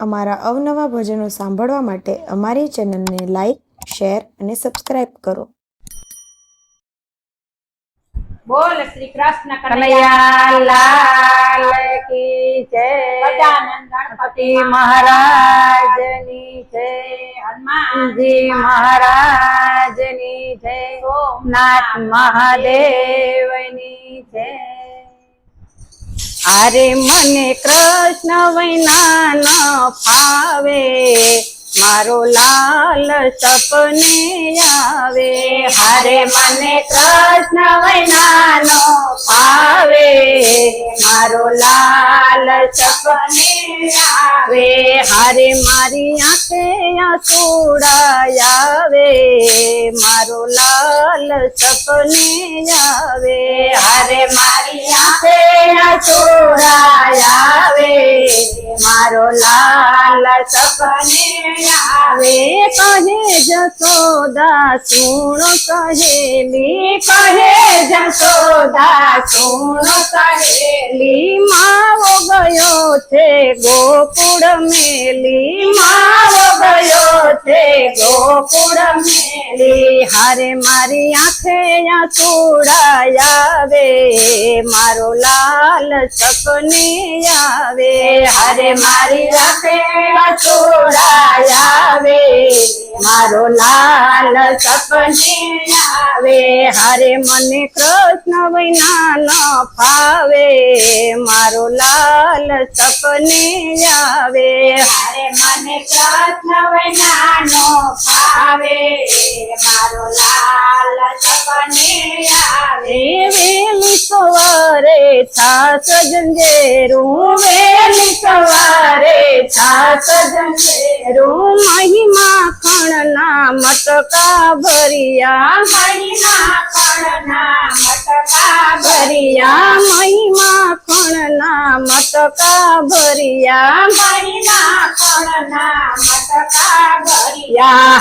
અમારા અવનવા ભજનો સાંભળવા માટે અમારી ચેનલને લાઈક શેર અને સબસ્ક્રાઇબ કરો. બોલ શ્રી કૃષ્ણ કનૈયા લાલ કી જય. ગજાનંદ ગણપતિ મહારાજની જય. હનુમાનજી મહારાજની જય. ઓમનાથ મહાદેવની જય. અરે મને કૃષ્ણ વૈના ન ફાવે. મારો લાલ સપને આવે, હારે મને કૃષ્ણ વૈનાનો આવે મારો લાલ સપને આવે, હારે મારી આંખે આસુડા આવે. મારો લાલ સપને આવે, હારે મારી આંખે આસુડા આવે મારો લાલ સપને આવે કહે જસોદા સુણો કહેલી કહે જસોદા સુણો કહેલી માવો ગયો છે ગોકુળ મેલી, માવો હારે મારી આંખે આવે, મારો લાલ સપને આવે. હારે મારી આંખે આવે, મારો લાલ સપને આવે. હારે મને કૃષ્ણ વિના ન ફાવે મારો લાલ સપને આવે. હારે મને કૃષ્ણ વિના ન ફાવે. મારો લાલ સપને આવે. વેલી સવારે છાસ જંજેરું વેલી સવારે છાસ જંજેરું મહિમા ખણના મટકા ભરિયા. મહિમા ખણના મટકા ભરિયા. મહિમા મટકા ભરિયા ભરિયા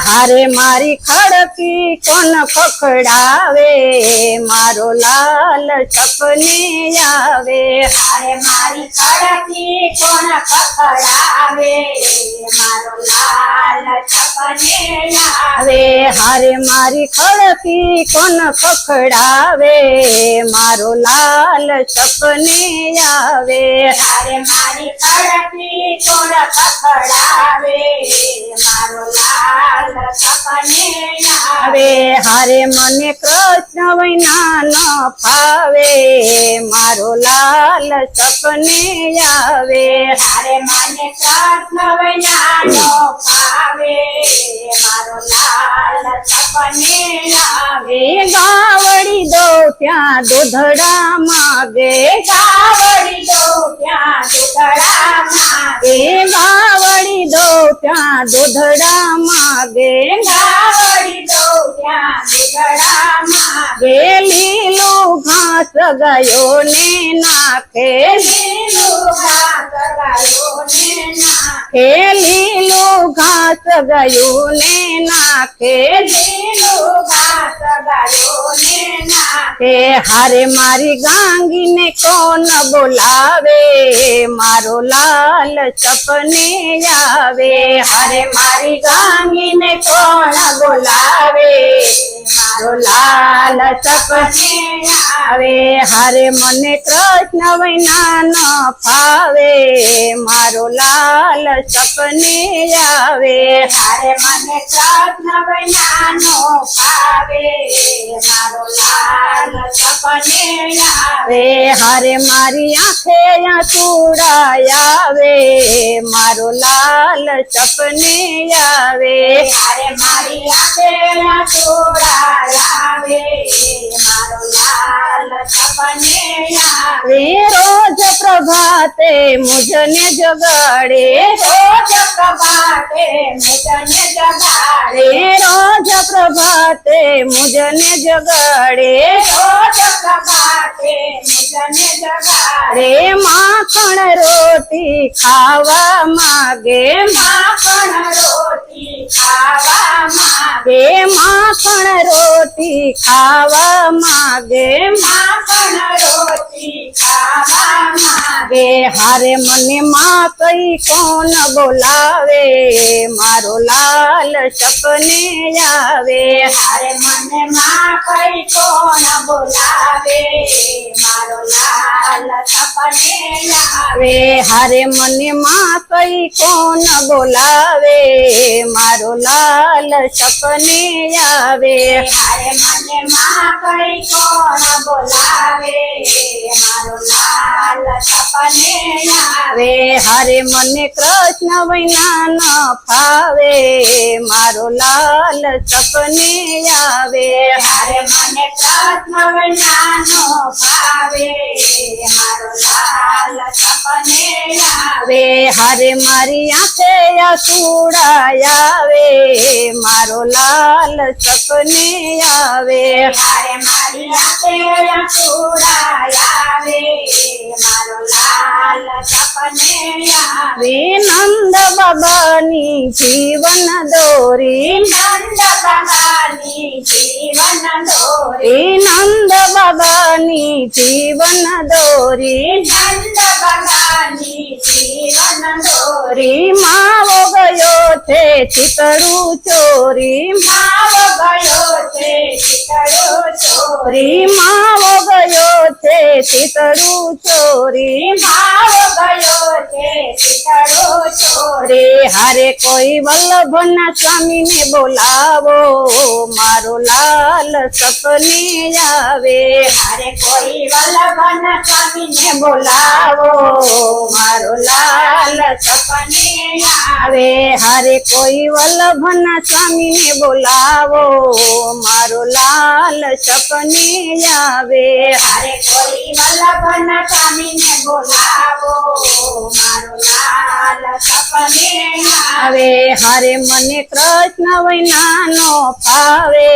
હારે મારી ખડકી કોણ ખખડાવે મારો લાલ સપને આવે. હારે મારી ખડકી કોણ ખખડાવે મારો લાલ સપને આવે. હારે મારી ખડકી કોણ ખખડાવે મારો લાલ સપને આવે. હારે મારી ખડકી કોણ ખખડાવે મારો લાલ સપને આવે હારે મને કૃષ્ણ વૈના ન ફાવે મારો લાલ સપને આવે હારે મને કૃષ્ણ વૈના ન ફાવે મારો લાલ સપને આવે ગાવડી દો ત્યાં દોધડા માગે ગાવડી દો ત્યાં દોધડા માગે ગાવડી દો ત્યાં દોધડા ગેંડા વળી દો ત્યાં દોધડા માગે. લીલું ઘાસ ગયો ને નાખે લીલું ઘાસ ગયો ને નાખે. ને હારે મારી ગાંગીને કોણ બોલાવે? મારો લાલ સપને આવે. હારે મારી ગાંગીને કોણ બોલાવે? મારો લાલ સપને આવે. હારે મને કૃષ્ણ વૈના ફાવે મારો લાલ સપને આવે. હારે મને કૃષ્ણ નાનો ફાવે મારો લાલ સપને આવે. હારે મારી આંખે આસુડા આવે મારો લાલ સપને આવે. હારે મારી આંખે આવે મારો લાલ સપને આવે. પ્રભાતે મુજને જગાડે રોજ પ્રભાતે મુજને જગાડે રોજ પ્રભાતે મુજને જગાડે રોજ પ્રભાતે મુજને જગાડે માખણ રોટી ખાવા માગે માખણ રોટી ખાવા માગે માખણ રોટી રોટી ખાવા માગે માખણ ગે હારે મને માં કઈ કોણ બોલાવે? મારો લાલ સપને આવે. હારે મને માં કઈ કોણ બોલાવે? મારો લાલ સપને આવે. આવે હારે મને માં કઈ કોણ બોલાવે? મારો લાલ સપને આવે. હારે મને માકડી કોણ બોલાવે? મારો લાલ સપને આવે હરે મને કૃષ્ણ વૈના ન ફાવે, મારો લાલ સપને આવે. હરે મને કૃષ્ણ નાનો ભાવે મારો લાલ સપને આવે હારે મારી આંખે આવે મારો લાલ સપને આવે. હારે મારી આંખે આવે મારો લાલ સપને આવે. નંદ બાબાની જીવન દોરી. નંદ બાબાની જીવન દોરી. નંદ બાબાની જીવન દોરી. નંદ બાબાની જીવન દોરે. માવો ગયો છે ચિતરું ચોરી. માવો ગયો છે ચિતરું ચોરી. ગયો છે ચોરી. મારો ગયો છે ચિતડો ચોરી. હારે કોઈ વલ્લભના સ્વામીને બોલાવો. મારો લાલ સપને આવે. હારે કોઈ વલ્લભન સ્વામીને બોલાવો. મારો લાલ સપને આવે. હારે કોઈ વલ્લભના સ્વામીને બોલાવો. મારો લાલ સપને આવે. હારે કોઈ વલ્લભન સ્વામીને બોલાવો. મારો લાલ સપને આવે હરે મને કૃષ્ણ વૈનાનો ફાવે.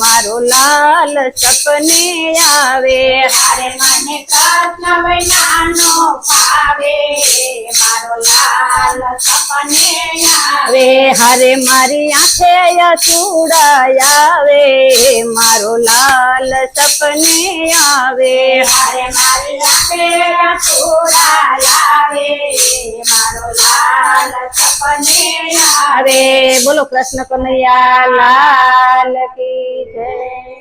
મારો લાલ સપને આવે. હરે મને કૃષ્ણ વૈનાનો ભાવે મારો લાલ સપને આવે હરે હારે મારી આંખે ચૂડાય આવે. મારો લાલ સપને આવે. હારે મારી આંખે છોડાય આવે મારો લાલ સપને આવે બોલો કૃષ્ણ કનૈયા લાલ કી